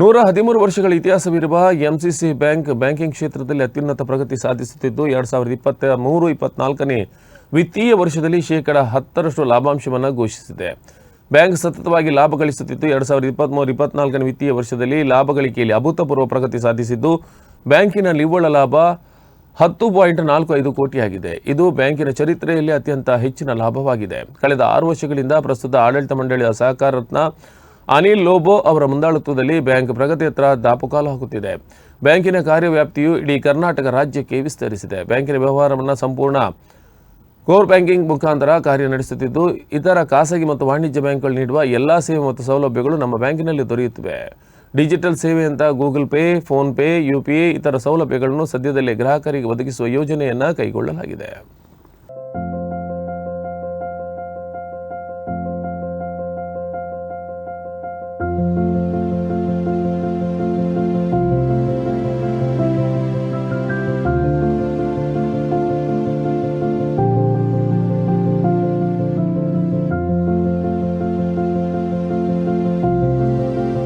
ನೂರ ಹದಿಮೂರು ವರ್ಷಗಳ ಇತಿಹಾಸವಿರುವ ಎಂಸಿಸಿ ಬ್ಯಾಂಕ್ ಬ್ಯಾಂಕಿಂಗ್ ಕ್ಷೇತ್ರದಲ್ಲಿ ಅತ್ಯುನ್ನತ ಪ್ರಗತಿ ಸಾಧಿಸುತ್ತಿದ್ದು, ಎರಡ್ ಸಾವಿರದ ಇಪ್ಪತ್ತ ಮೂರು, ಇಪ್ಪತ್ನಾಲ್ಕನೇ ವಿತ್ತೀಯ ವರ್ಷದಲ್ಲಿ ಶೇಕಡ ಹತ್ತರಷ್ಟು ಲಾಭಾಂಶವನ್ನು ಘೋಷಿಸಿದೆ. ಬ್ಯಾಂಕ್ ಸತತವಾಗಿ ಲಾಭ ಗಳಿಸುತ್ತಿದ್ದು, ಎರಡ್ ಸಾವಿರದ ಇಪ್ಪತ್ತ್ಮೂರು ಇಪ್ಪತ್ನಾಲ್ಕನೇ ವಿತ್ತೀಯ ವರ್ಷದಲ್ಲಿ ಲಾಭ ಗಳಿಕೆಯಲ್ಲಿ ಅಭೂತಪೂರ್ವ ಪ್ರಗತಿ ಸಾಧಿಸಿದ್ದು, ಬ್ಯಾಂಕಿನ ನಿವ್ವಳ ಲಾಭ ಹತ್ತು ಪಾಯಿಂಟ್ ನಾಲ್ಕು ಐದು ಕೋಟಿಯಾಗಿದೆ ಇದು ಬ್ಯಾಂಕಿನ ಚರಿತ್ರೆಯಲ್ಲಿ ಅತ್ಯಂತ ಹೆಚ್ಚಿನ ಲಾಭವಾಗಿದೆ. ಕಳೆದ ಆರು ವರ್ಷಗಳಿಂದ ಪ್ರಸ್ತುತ ಆಡಳಿತ ಮಂಡಳಿಯ ಸಹಕಾರ ರತ್ನ ಅನಿಲ್ ಲೋಬೋ ಅವರ ಮುಂದಾಳತ್ವದಲ್ಲಿ ಬ್ಯಾಂಕ್ ಪ್ರಗತಿಯತ್ತ ದಾಪುಕಾಲು ಹಾಕುತ್ತಿದೆ. ಬ್ಯಾಂಕಿನ ಕಾರ್ಯವ್ಯಾಪ್ತಿಯು ಇಡೀ ಕರ್ನಾಟಕ ರಾಜ್ಯಕ್ಕೆ ವಿಸ್ತರಿಸಿದೆ. ಬ್ಯಾಂಕಿನ ವ್ಯವಹಾರವನ್ನು ಸಂಪೂರ್ಣ ಕೋರ್ ಬ್ಯಾಂಕಿಂಗ್ ಮುಖಾಂತರ ಕಾರ್ಯ ನಡೆಸುತ್ತಿದ್ದು, ಇತರ ಖಾಸಗಿ ಮತ್ತು ವಾಣಿಜ್ಯ ಬ್ಯಾಂಕ್ಗಳು ನೀಡುವ ಎಲ್ಲ ಸೇವೆ ಮತ್ತು ಸೌಲಭ್ಯಗಳು ನಮ್ಮ ಬ್ಯಾಂಕಿನಲ್ಲಿ ದೊರೆಯುತ್ತಿವೆ. Digital ಸೇವೆಯಂತ Google pay, PhonePe, U P ಇತರ ಸೌಲಭ್ಯಗಳನ್ನು ಸದ್ಯದಲ್ಲೇ ಗ್ರಾಹಕರಿಗೆ ಒದಗಿಸುವ ಯೋಜನೆಯನ್ನು ಕೈಗೊಳ್ಳಲಾಗಿದೆ.